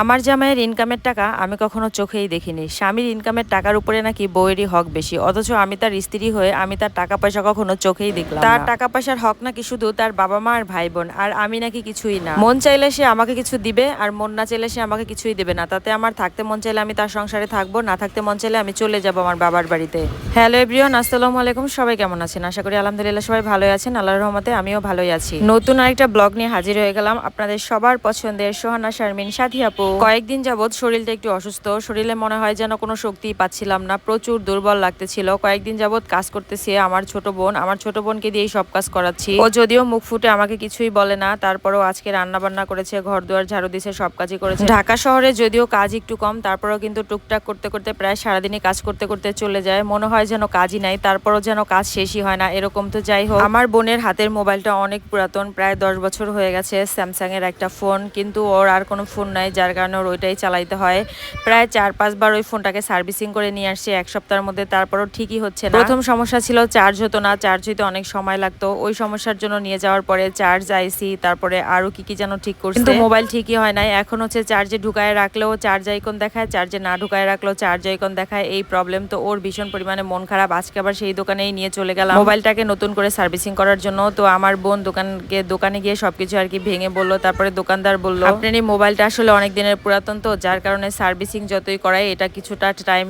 আমার জামাইয়ের ইনকামের টাকা আমি কখনো চোখেই দেখিনি। স্বামীর ইনকামের টাকার উপরে নাকি বউয়েরই হক বেশি অথচ আমি তার স্ত্রী হয়ে আমি তার টাকা পয়সা কখনো চোখেই দেখলাম তার টাকা পয়সার হক নাকি শুধু তার বাবা মা আর ভাই বোন আর আমি নাকি কিছুই না। মন চাইলে সে আমাকে কিছু দিবে আর মন না চাইলে সে আমাকে কিছুই দেবে না। তাতে আমার থাকতে মন চাইলে আমি তার সংসারে থাকব না থাকতে মন চাইলে আমি চলে যাব আমার বাবার বাড়িতে। হ্যালো এভরিওয়ান আসসালামু আলাইকুম সবাই কেমন আছেন? আশা করি আলহামদুলিল্লাহ সবাই ভালোই আছেন আল্লাহর রহমতে আমিও ভালোই আছি। নতুন আরেকটা ব্লগ নিয়ে হাজির হয়ে গেলাম আপনাদের সবার পছন্দের সোহানা শারমিন সাথী আপু কয়েকদিন যাবৎ শরীরটা একটু অসুস্থ। শরীরে মনে হয় যেন কোনো শক্তি পাচ্ছিলাম না। প্রচুর দুর্বল লাগতেছিল। কয়েকদিন যাবৎ কাজ করতেছি আমার ছোট বোন। আমার ছোট বোনকে দিয়েই সব কাজ করাচ্ছি। ও যদিও মুখ ফুটে আমাকে কিছুই বলে না। তারপরেও আজকে রান্না বান্না করেছে, ঘর দুয়ার ঝাড়ু দিছে, সব কাজই করেছে। ঢাকা শহরে যদিও কাজ একটু কম, তারপরেও কিন্তু টুকটাক করতে করতে প্রায় সারাদিনই কাজ করতে করতে চলে যায়। মনে হয় যেন কাজই নাই, তারপরও যেন কাজ শেষই হয় না। এরকম তো যাই হোক। আমার বোনের হাতের মোবাইলটা অনেক পুরাতন, প্রায় দশ বছর হয়ে গেছে স্যামসাং এর একটা ফোন। কিন্তু ওর আর কোনো ফোন নাই, যার কারণে ওর ওইটাই চালাইতে হয়। প্রায় চার পাঁচবার ওই ফোনটাকে সার্ভিসিং করে নিয়ে আসছে এক সপ্তাহের মধ্যে। তারপরও ঠিকই হচ্ছে না। প্রথম সমস্যা ছিল চার্জ হতো না চার্জ হইতে অনেক সময় লাগতো। ওই সমস্যার জন্য নিয়ে যাওয়ার পরে চার্জ আইসি তারপরে আরও কি কি যেন ঠিক করছে। কিন্তু মোবাইল ঠিকই হয় নাই। এখন হচ্ছে চার্জে ঢুকায় রাখলেও চার্জ আইকন দেখায় চার্জে না ঢুকায় রাখলেও চার্জ আইকন দেখায়। এই প্রবলেম তো ওর ভীষণ পরিমাণে মন খারাপ। আজকে আবার সেই দোকানেই নিয়ে চলে গেলাম। মোবাইলটাকে নতুন করে সার্ভিসিং করার জন্য। তো আমার বোন দোকানকে দোকানে গিয়ে সবকিছু আর কি ভেঙে বলল তারপরে দোকানদার বলল আপনার এই মোবাইলটা আসলে অনেক দিনের পুরাতন তো যার কারণে সার্ভিসিং যতই করায় এটা কিছুটা টাইম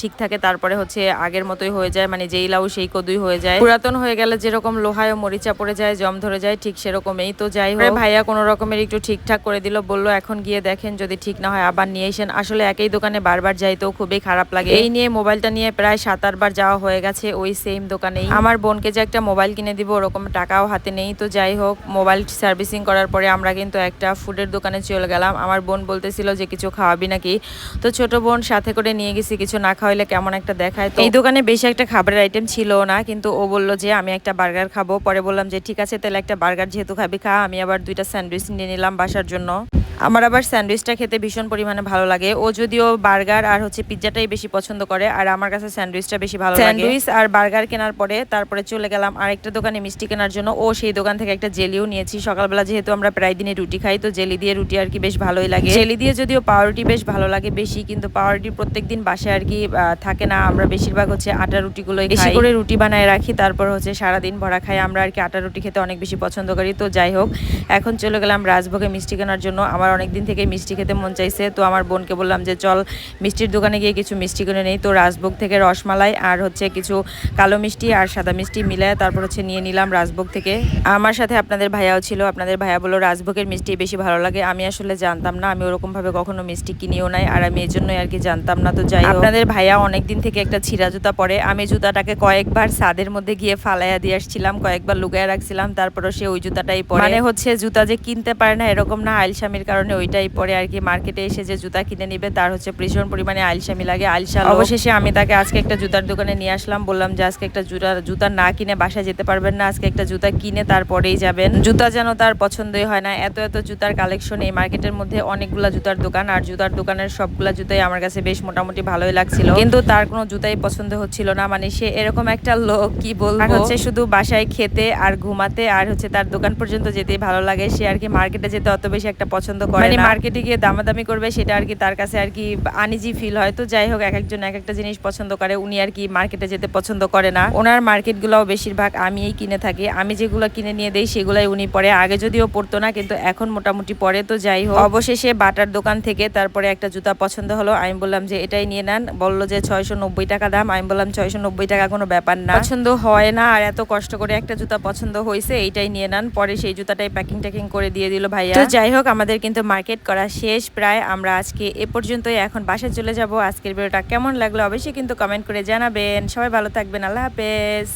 ঠিক থাকে। তারপরে হচ্ছে আগের মতোই হয়ে যায় মানে যেই লাউ সেই কদুই হয়ে যায়। পুরাতন হয়ে গেলে যেরকম লোহায় ও মরিচা পড়ে যায় জম ধরে যায় ঠিক সেরকমই। তো যাই হোক। ভাইয়া কোনো রকমের একটু ঠিকঠাক করে দিল বলল এখন গিয়ে দেখেন যদি ঠিক না হয় আবার নিয়ে এসেন আসলে একই দোকানে বারবার যাই তো খুবই খারাপ লাগে। এই নিয়ে মোবাইলটা নিয়ে প্রায় সাত আটবার যাওয়া হয়ে গেছে ওই সেম দোকানেই। আমার বোনকে যে একটা মোবাইল কিনে দিব ওরকম টাকাও হাতে নেই। তো যাই হোক মোবাইল সার্ভিসিং করার পরে আমরা কিন্তু একটা ফুডের দোকানে চলে গেলাম। আমার বোন বলতেছিল যে কিছু খাওয়াবি নাকি? তো ছোট বোন সাথে করে নিয়ে গেছি, কিছু না খাওয়াইলে কেমন একটা দেখায়? তো এই দোকানে বেশি একটা খাবারের আইটেম ছিল না, কিন্তু ও বলল যে আমি একটা বার্গার খাব। পরে বললাম যে ঠিক আছে, তাহলে একটা বার্গার যেহেতু খাবি, খা। আমি আবার দুইটা স্যান্ডউইচ নিয়ে নিলাম বাসার জন্য। আমার আবার স্যান্ডউইচটা খেতে ভীষণ পরিমাণে ভালো লাগে। ও যদিও বার্গার আর হচ্ছে পিৎজাটাই বেশি পছন্দ করে আর আমার কাছে স্যান্ডউইচটা বেশি ভালো লাগে। স্যান্ডউইচ আর বার্গার কেনার পরে তারপরে চলে গেলাম আরেকটা দোকানে মিষ্টি কেনার জন্য। ও সেই দোকান থেকে একটা জেলিও নিয়েছি। সকালবেলা যেহেতু আমরা প্রায় দিনে রুটি খাই তো জেলি দিয়ে রুটি আর কি বেশ ভালোই লাগে। জেলি দিয়ে যদিও পাউরুটি বেশ ভালো লাগে বেশি কিন্তু পাউরুটি প্রত্যেক দিন বাসায় আর কি থাকে না। আমরা বেশিরভাগ হচ্ছে আটা রুটিগুলো বেশি করে রুটি বানায় রাখি তারপর হচ্ছে সারাদিন ভরা খাই। আমরা আর কি আটা রুটি খেতে অনেক বেশি পছন্দ করি। তো যাই হোক এখন চলে গেলাম রাজভোগে মিষ্টি কেনার জন্য। আমার অনেক দিন থেকে মিষ্টি খেতে মন চাইছে। তো আমার বোনকে বললাম যে, চল মিষ্টির দোকানে গিয়ে কিছু মিষ্টি কিনে নেই। তো রাজভোগ থেকে রসমালাই আর হচ্ছে কিছু কালো মিষ্টি আর সাদা মিষ্টি মিলায় তারপর হচ্ছে নিয়ে নিলাম রাজভোগ থেকে। আমার সাথে আপনাদের ভাইয়াও ছিল। আপনাদের ভাইয়া বলল, রাজভোগের মিষ্টি বেশি ভালো লাগে। আমি আসলে জানতাম না। আমি ওরকম ভাবে কখনো মিষ্টি কিনিও নাই আর আমি এই জন্যই আর কি জানতাম না। তো যাই আপনাদের ভাইয়া অনেক দিন থেকে একটা ছিঁড়া জুতা পরে। আমি জুতাটাকে কয়েকবার সাদের মধ্যে গিয়ে ফালাইয়া দিয়ে আসছিলাম, কয়েকবার লুকায় রাখছিলাম। তারপরে সে ওই জুতাটাই পরে। মানে হচ্ছে জুতা যে কিনতে পারে না এরকম না আইলসামির কারণে ওইটাই পরে আর কি মার্কেটে এসে যে জুতা কিনে নিবে তার হচ্ছে ভীষণ পরিমাণে আইলসামি লাগে। আলসা অবশেষে আমি তাকে আজকে একটা জুতার দোকানে নিয়ে আসলাম। বললাম যে আজকে একটা জুতা জুতা না কিনে বাসায় যেতে পারবেন না আজকে একটা জুতা কিনে তারপরেই যাবেন। জুতা যেন তার পছন্দই হয় না এত এত জুতার কালেকশন এই মার্কেটের মধ্যে অনেকগুলা জুতার দোকান আর জুতার দোকানের সবগুলা জুতাই আমার কাছে বেশ মোটামুটি ভালোই লাগছিল। কিন্তু তার কোনো জুতাই পছন্দ হচ্ছিল না মানে সে এরকম একটা লোক কি বলব? আর হচ্ছে শুধু বাসায় খেতে আর ঘুমাতে আর হচ্ছে তার দোকান পর্যন্ত যেতে ভালো লাগে। সে আর কি মার্কেটে যেতে অত বেশি একটা পছন্দ করে মানে মার্কেটে গিয়ে দামাদামি করবে সেটা আর কি তার কাছে আর কি আনিজি ফিল হয়। তো যাই হোক এক একজন এক একটা জিনিস পছন্দ করে উনি আর কি মার্কেটে যেতে পছন্দ করে না। ওনার বেশিরভাগ আমিই কিনে থাকি। আমি যেগুলো কিনে নিয়ে দেই সেগুলাই উনি পরে। আগে যদিও পড়তো না কিন্তু এখন মোটামুটি পরে তো যাই হোক। অবশেষে বাটার দোকান থেকে তারপরে একটা জুতা পছন্দ হলো। আমি বললাম যে এটাই নিয়ে নেন। বলল যে ছয়শো নব্বই টাকা দাম। আমি বললাম ছয়শো নব্বই টাকা কোনো ব্যাপার না। পছন্দ হয় না আর এত কষ্ট করে একটা জুতা পছন্দ হয়েছে এইটাই নিয়ে নেন। পরে সেই জুতাটাই প্যাকিং ট্যাকিং করে দিয়ে দিল ভাইয়া। তো যাই হোক আমাদের কিন্তু মার্কেট করা শেষ। প্রায় আমরা আজকে এ পর্যন্তই। এখন বাসায় চলে যাব। আজকের ভিডিওটা কেমন লাগল অবশ্যই কিন্তু কমেন্ট করে জানাবেন। সবাই ভালো থাকবেন। আল্লাহ হাফেজ।